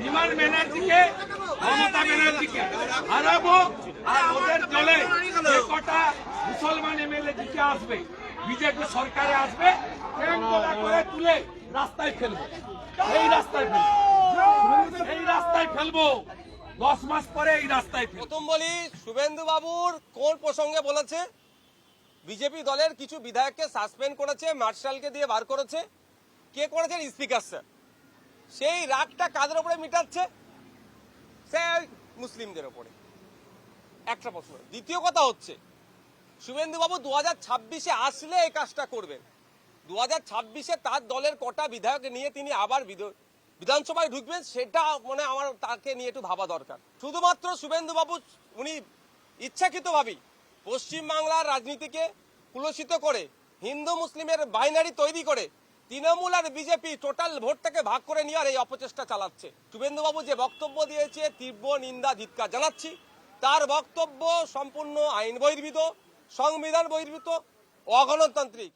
বিমান ব্যানার্জিকে, মমতা ব্যানার্জিকে হারাবো আর ওদের দলে কটা মুসলমান এমএলএ দিকে আসবে, বিজেপি সরকারে আসবে করে তুলে রাস্তায় ফেলব। এই রাস্তায় ফেলব। এই রাস্তায় ফেলব। দশ মাস পরে এই রাস্তায় প্রথম বলি, শুভেন্দু বাবুর কোন প্রসঙ্গে বলেছে? বিজেপি দলের কিছু বিধায়ককে সাসপেন্ড করেছে, মার্শালকে দিয়ে বার করেছে। কে করেছেন? Speaker sir. সেই রাগটা কাদের উপরে মিটাচ্ছে? সে মুসলিমদের ওপরে। একটা প্রশ্ন। দ্বিতীয় কথা হচ্ছে, শুভেন্দুবাবু দু হাজার ছাব্বিশে আসলে এই কাজটা করবেন। দু হাজার ছাব্বিশে তার দলের কটা বিধায়ক নিয়ে তিনি আবার বিধ- বিধানসভায় ঢুকবেন, সেটা মনে আমার, তাকে নিয়ে একটু ভাবা দরকার। শুধুমাত্র শুভেন্দু বাবু উনি ইচ্ছাকৃতভাবেই পশ্চিমবাংলার রাজনীতিকে কুলসিত করে, হিন্দু মুসলিমের বাইনারি তৈরি করে তৃণমূল আর বিজেপি টোটাল ভোটটাকে ভাগ করে নেওয়ার এই অপচেষ্টা চালাচ্ছে। শুভেন্দুবাবু যে বক্তব্য দিয়েছে, তীব্র নিন্দা ধিৎকার জানাচ্ছি। তার বক্তব্য সম্পূর্ণ আইন বহির্ভূত, সংবিধান বহির্ভূত, অগণতান্ত্রিক।